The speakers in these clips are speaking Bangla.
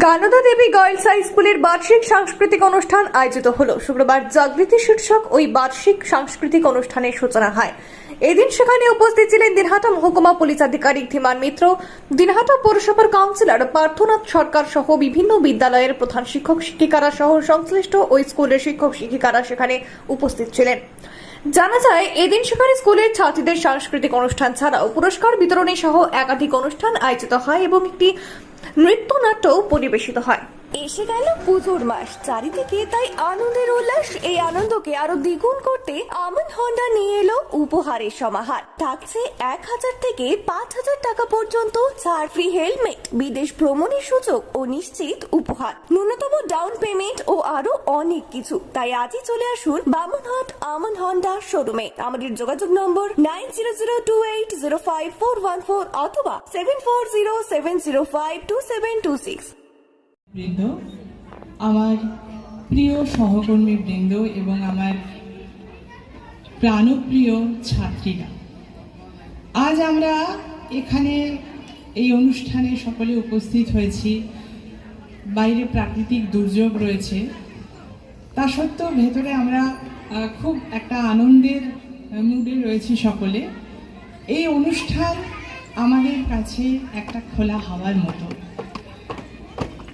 গানদা দেবী গার্লস হাই স্কুলের বার্ষিক সাংস্কৃতিক অনুষ্ঠান আয়োজিত হলো। শুক্রবার জাগৃতি শীর্ষক ওই বার্ষিক সাংস্কৃতিক অনুষ্ঠানের সূচনা হয়। এদিন সেখানে উপস্থিত ছিলেন দিনহাটা মহকুমা পুলিশ আধিকারিক ধীমান মিত্র, দিনহাটা পৌরসভার কাউন্সিলর পার্থনাথ সরকার সহ বিভিন্ন বিদ্যালয়ের প্রধান শিক্ষক শিক্ষিকারা সহ সংশ্লিষ্ট ওই স্কুলের শিক্ষক শিক্ষিকারা সেখানে উপস্থিত ছিলেন। জানা যায়, এদিন সেখানে স্কুলের ছাত্রীদের সাংস্কৃতিক অনুষ্ঠান ছাড়াও পুরস্কার বিতরণী সহ একাধিক অনুষ্ঠান আয়োজিত হয় এবং একটি নৃত্যনাট্যও পরিবেশিত হয়। এসে গেল পুজোর মাস। চারিদিকে তাই আনন্দের উল্লাস। এই আনন্দকে আরও দ্বিগুণ করতে আমন হন্ডা নিয়ে এলো উপহারের সমাহার। থাকছে এক হাজার থেকে পাঁচ হাজার টাকা পর্যন্ত ছাড় ফ্রি হেলমেট বিদেশ ভ্রমণের সুযোগ ও নিশ্চিত উপহার। ন্যূনতম ডাউন পেমেন্ট ও আরও অনেক কিছু। তাই আজই চলে আসুন বামনহাট আমন হন্ডা শোরুমে আমাদের যোগাযোগ নম্বর nine zero zero two eight zero five four one four অথবা seven four zero seven zero five two seven two six বৃন্দ, আমার প্রিয় সহকর্মী বৃন্দ এবং আমার প্রাণপ্রিয় ছাত্রীরা, আজ আমরা এখানে এই অনুষ্ঠানে সকলে উপস্থিত হয়েছি। বাইরে প্রাকৃতিক দুর্যোগ রয়েছে। তা সত্ত্বেও ভেতরে আমরা খুব একটা আনন্দের মুডে রয়েছি সকলে। এই অনুষ্ঠান আমাদের কাছে একটা খোলা হাওয়ার মতো।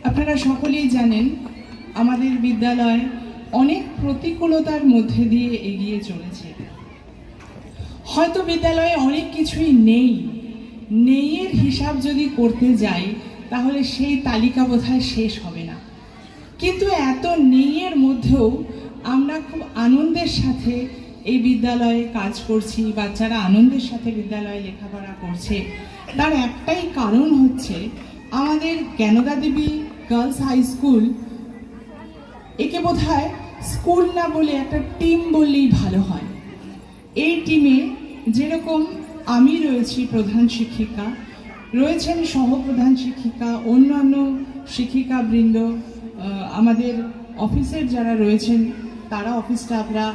আপনারা সকলেই জানেন, আমাদের বিদ্যালয় অনেক প্রতিকূলতার মধ্যে দিয়ে এগিয়ে চলেছে। হয়তো বিদ্যালয়ে অনেক কিছুই নেই। নেইয়ের হিসাব যদি করতে যাই, তাহলে সেই তালিকা বোধহয় শেষ হবে না। কিন্তু এত নেইয়ের মধ্যেও আমরা খুব আনন্দের সাথে এই বিদ্যালয়ে কাজ করছি, বাচ্চারা আনন্দের সাথে বিদ্যালয়ে লেখাপড়া করছে। তার একটাই কারণ হচ্ছে, আমাদের Gyanada Debi girls high school একে বোধ স্কুল না বলে একটা টিম বললেই ভালো হয়। এই টিমে যেরকম আমি রয়েছি প্রধান শিক্ষিকা, রয়েছেন সহপ্রধান শিক্ষিকা, অন্যান্য শিক্ষিকা বৃন্দ আমাদের অফিসের যারা রয়েছেন, তারা অফিস স্টাফরা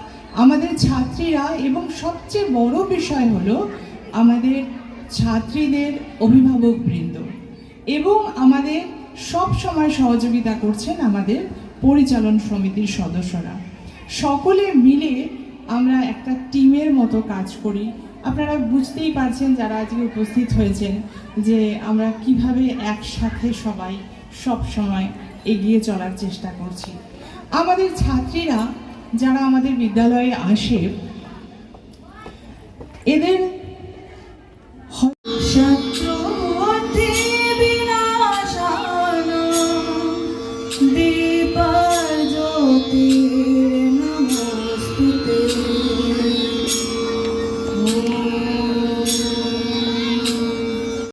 আমাদের ছাত্রীরা এবং সবচেয়ে বড় বিষয় হলো আমাদের ছাত্রীদের অভিভাবক বৃন্দ এবং আমাদের সব সময় সহযোগিতা করছেন আমাদের পরিচালন সমিতির সদস্যরা। সকলে মিলে আমরা একটা টিমের মতো কাজ করি। আপনারা বুঝতেই পারছেন যারা আজকে উপস্থিত হয়েছেন যে আমরা কীভাবে একসাথে সবাই সব সময় এগিয়ে চলার চেষ্টা করছি। আমাদের ছাত্রীরা যারা আমাদের বিদ্যালয়ে আসে, এদের